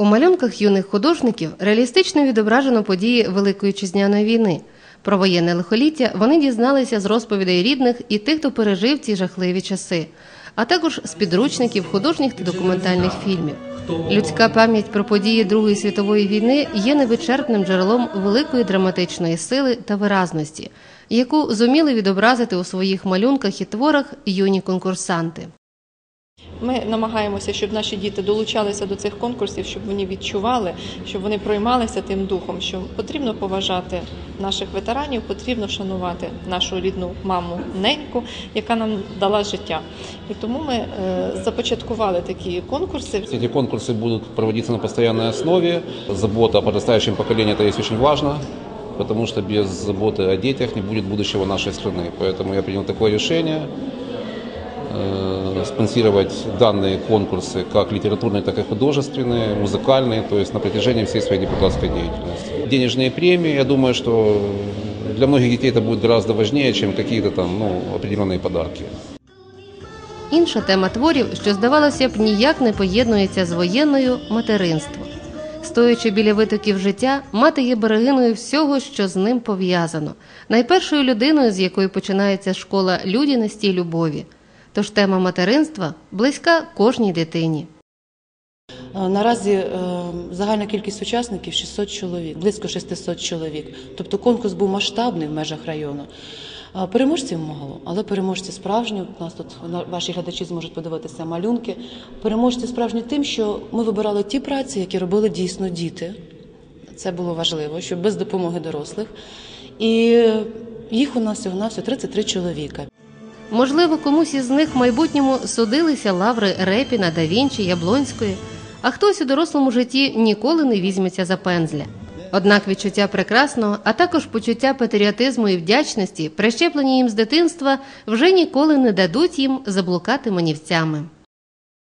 У малюнках юних художників реалістично відображено події Великої Вітчизняної війни. Про воєнне лихоліття вони дізналися з розповідей рідних і тих, хто пережив ці жахливі часи, а також з підручників художніх та документальних фільмів. Людська пам'ять про події Другої світової війни є невичерпним джерелом великої драматичної сили та виразності, яку зуміли відобразити у своїх малюнках і творах юні конкурсанти. Ми намагаємося, щоб наші діти долучалися до цих конкурсів, щоб вони відчували, щоб вони проймалися тим духом, що потрібно поважати наших ветеранів, потрібно шанувати нашу рідну маму неньку, яка нам дала життя. І тому ми е, започаткували такі конкурси. Эти конкурсы будут проводиться на постоянной основе. Забота о подрастающем поколении это есть очень важно, потому что без заботы о детях не будет будущего нашей страны. Поэтому я принял такое решение э, спонсировать данные конкурсы, как литературные, так и художественные, музыкальные, то есть на протяжении всей своей депутатской деятельности. Денежные премии, я думаю, что для многих детей это будет гораздо важнее, чем какие-то там ну, определенные подарки. Інша тема творів, що здавалося б ніяк не поєднується з воєнною материнство. Стоячи біля витоків життя, мати є берегиною всього, що з ним пов'язано, найпершою людиною, з якої починається школа людяності й любові. Тож тема материнства близька кожній дитині. Е, Наразі е, загальна кількість учасників 600 чоловік, близько 600 чоловік. Тобто конкурс був масштабний в межах району. Е, Переможців мало, але переможці справжні. У нас тут ваші глядачі зможуть подивитися малюнки. Переможці справжні тим, що ми вибирали ті праці, які робили дійсно діти. Це було важливо, що без допомоги дорослих. І їх у нас всього навсього 33 чоловіка. Можливо, комусь із них в майбутньому судилися лаври Репіна, Да Вінчі, Яблонської, а хтось у дорослому житті ніколи не візьметься за пензля. Однак відчуття прекрасного, а також почуття патріотизму і вдячності, прищеплені їм з дитинства, вже ніколи не дадуть їм заблукати манівцями.